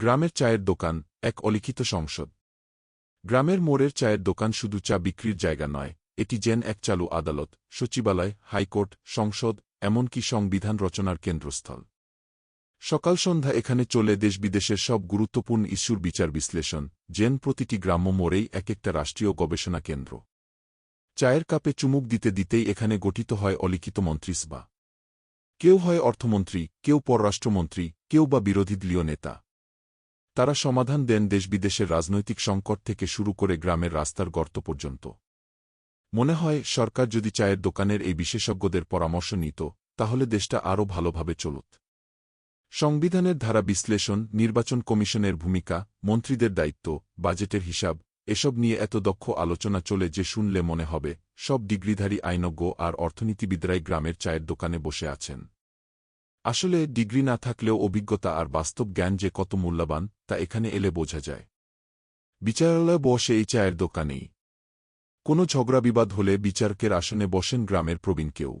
গ্রামের চায়ের দোকান এক অলিখিত সংসদ। গ্রামের মোড়ের চায়ের দোকান শুধু চা বিক্রির জায়গা নয়, এটি যেন এক চালু আদালত, সচিবালয়, হাইকোর্ট, সংসদ, এমনকি সংবিধান রচনার কেন্দ্রস্থল। সকাল সন্ধ্যা এখানে চলে দেশ বিদেশের সব গুরুত্বপূর্ণ ইস্যুর বিচার বিশ্লেষণ, যেন প্রতিটি গ্রাম্য মোড়েই এক একটা রাষ্ট্রীয় গবেষণা কেন্দ্র। চায়ের কাপে চুমুক দিতে দিতেই এখানে গঠিত হয় অলিখিত মন্ত্রিসভা কেউ হয় অর্থমন্ত্রী, কেউ পররাষ্ট্রমন্ত্রী, কেউ বা বিরোধী দলীয় নেতা। তারা সমাধান দেন দেশ বিদেশের রাজনৈতিক সংকট থেকে শুরু করে গ্রামের রাস্তার গর্ত পর্যন্ত। মনে হয়, সরকার যদি চায়ের দোকানের এই বিশেষজ্ঞদের পরামর্শ নিত, তাহলে দেশটা আরও ভালোভাবে চলত। সংবিধানের ধারা বিশ্লেষণ, নির্বাচন কমিশনের ভূমিকা, মন্ত্রীদের দায়িত্ব, বাজেটের হিসাব, এসব নিয়ে এত দক্ষ আলোচনা চলে যে শুনলে মনে হবে, সব ডিগ্রিধারী আইনজ্ঞ আর অর্থনীতিবিদরাই গ্রামের চায়ের দোকানে বসে আছেন। আসলে ডিগ্রি না থাকলেও অভিজ্ঞতা আর বাস্তব জ্ঞান যে কত মূল্যবান, তা এখানে এলে বোঝা যায়। বিচারালয়ে বসে এই চায়ের দোকানেই। কোনো ঝগড়া বিবাদ হলে বিচারকের আসনে বসেন গ্রামের প্রবীণ কেউ।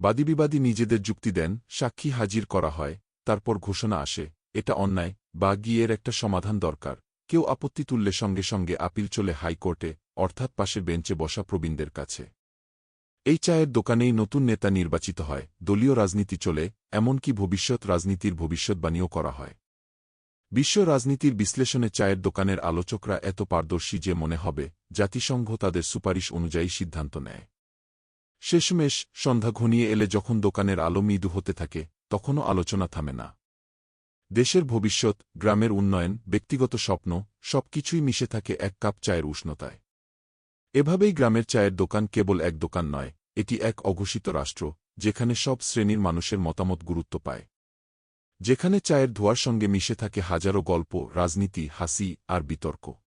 বাদীবিবাদী নিজেদের যুক্তি দেন, সাক্ষী হাজির করা হয়, তারপর ঘোষণা আসে, এটা অন্যায়, বা গিয়ের একটা সমাধান দরকার। কেউ আপত্তি তুললে সঙ্গে সঙ্গে আপিল চলে হাইকোর্টে, অর্থাৎ পাশের বেঞ্চে বসা প্রবীণদের কাছে। এই চায়ের দোকানেই নতুন নেতা নির্বাচিত হয়, দলীয় রাজনীতি চলে, এমনকি ভবিষ্যৎ রাজনীতির ভবিষ্যৎবাণীও করা হয়। বিশ্ব রাজনীতির বিশ্লেষণে চায়ের দোকানের আলোচকরা এত পারদর্শী যে মনে হবে, জাতিসংঘ তাদের সুপারিশ অনুযায়ী সিদ্ধান্ত নেয়। শেষমেশ, সন্ধ্যা ঘনিয়ে এলে যখন দোকানের আলো মৃদু হতে থাকে, তখনও আলোচনা থামে না। দেশের ভবিষ্যৎ, গ্রামের উন্নয়ন, ব্যক্তিগত স্বপ্ন, সবকিছুই মিশে থাকে এক কাপ চায়ের উষ্ণতায়। এভাবেই গ্রামের চায়ের দোকান কেবল এক দোকান নয়, এটি এক অঘোষিত রাষ্ট্র, যেখানে সব শ্রেণির মানুষের মতামত গুরুত্ব পায়। যেখানে চায়ের ধোয়ার সঙ্গে মিশে থাকে হাজারো গল্প, রাজনীতি, হাসি আর বিতর্ক।